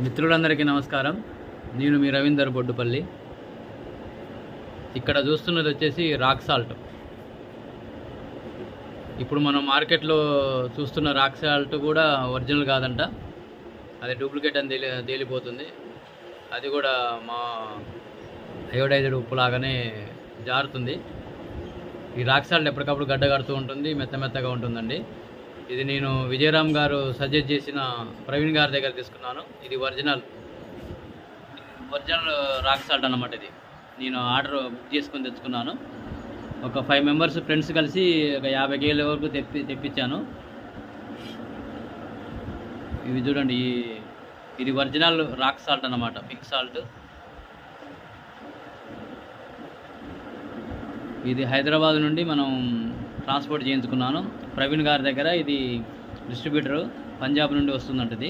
మిత్రులందరికీ నమస్కారం. నేను మీ రవీందర్ బొడ్డుపల్లి. ఇక్కడ చూస్తున్నది వచ్చేసి రాక్ సాల్ట్. ఇప్పుడు మనం మార్కెట్లో చూస్తున్న రాక్ సాల్ట్ కూడా ఒరిజినల్ కాదంట. అది డూప్లికేట్ అని తేలి తేలిపోతుంది. అది కూడా మా అయోడైజ్డ్ ఉప్పు లాగానే జారుతుంది. ఈ రాక్ సాల్ట్ ఎప్పటికప్పుడు గడ్డ కడుతూ ఉంటుంది మెత్త మెత్తగా ఉంటుందండి. ఇది నేను విజయరామ్ గారు సజెస్ట్ చేసిన ప్రవీణ్ గారి దగ్గర తీసుకున్నాను. ఇది ఒరిజినల్. ఒరిజినల్ రాక్ సాల్ట్ అన్నమాట ఇది. నేను ఆర్డర్ బుక్ చేసుకొని తెచ్చుకున్నాను. ఒక ఫైవ్ మెంబర్స్ ఫ్రెండ్స్ కలిసి ఒక యాభై కేజీల వరకు తెప్పి తెప్పించాను. ఇవి చూడండి ఇది ఒరిజినల్ రాక్ సాల్ట్ అన్నమాట పింక్ సాల్ట్. ఇది హైదరాబాద్ నుండి మనం ట్రాన్స్పోర్ట్ చేయించుకున్నాను. ప్రవీణ్ గారి దగ్గర ఇది డిస్ట్రిబ్యూటర్. పంజాబ్ నుండి వస్తుందంటది